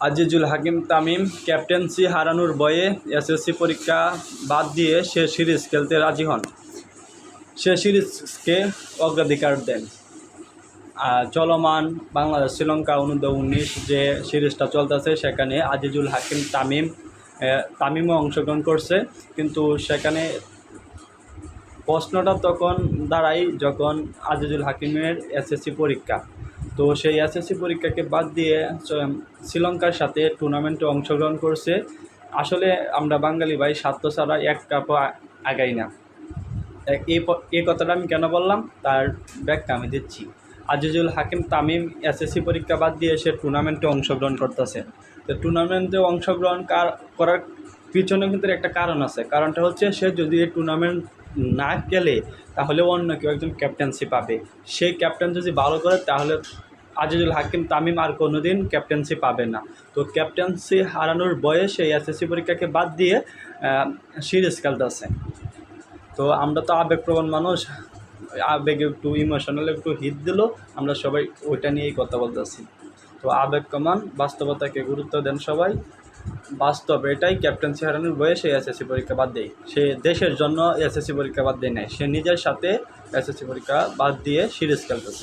আজিজুল হাকিম Tamim captaincy হারানোর ভয়ে SSC পরীক্ষা বাদ দিয়ে সে সিরিজ খেলতে রাজি হন। সে সিরিজকে অগ্রাধিকার দেন। চলমান বাংলাদেশ শ্রীলঙ্কা অনূর্ধ্ব উনিশ যে সিরিজটা চলতেছে, সেখানে আজিজুল হাকিম তামিম তামিমও অংশগ্রহণ করছে। কিন্তু সেখানে প্রশ্নটা তখন দাঁড়াই যখন আজিজুল হাকিমের এসএসসি পরীক্ষা। তো সেই এসএসসি পরীক্ষাকে বাদ দিয়ে শ্রীলঙ্কার সাথে টুর্নামেন্টে অংশগ্রহণ করছে। আসলে আমরা বাঙালি ভাই, স্বার্থ ছাড়া এক কাপ আগাই না। এই এই কথাটা আমি কেন বললাম? তার ব্যাখ্যা আমি দিচ্ছি। আজিজুল হাকিম তামিম এসএসসি পরীক্ষা বাদ দিয়ে সে টুর্নামেন্টে অংশগ্রহণ করতেছে। তো টুর্নামেন্টে অংশগ্রহণ কার- করার পিছনে কিন্তু একটা কারণ আছে। কারণটা হচ্ছে সে যদি এই টুর্নামেন্ট না গেলে তাহলে অন্য কেউ একজন ক্যাপ্টেন্সি পাবে। সেই ক্যাপ্টেন যদি ভালো করে তাহলে আজিজুল হাকিম, তামিম আর কোনো দিন ক্যাপ্টেন্সি পাবে না। তো ক্যাপ্টেন্সি হারানোর বয়সে এসএসসি পরীক্ষাকে বাদ দিয়ে সিরিজ খেলতেছে। তো আমরা তো আবেগপ্রবণ মানুষ। আবেগে একটু ইমোশনাল একটু হিট দিল। আমরা সবাই ওইটা নিয়েই কথা বলতেছি। তো আবেগ কমান, বাস্তবতাকে গুরুত্ব দেন সবাই। বাস্তব এটাই ক্যাপ্টেন্সি হারানোর বয়সে এসএসসি পরীক্ষা বাদ দেয়। সে দেশের জন্য এসএসসি পরীক্ষা বাদ দেয় নাই। সে নিজের সাথে এসএসসি পরীক্ষা বাদ দিয়ে সিরিজ খেলতেছে।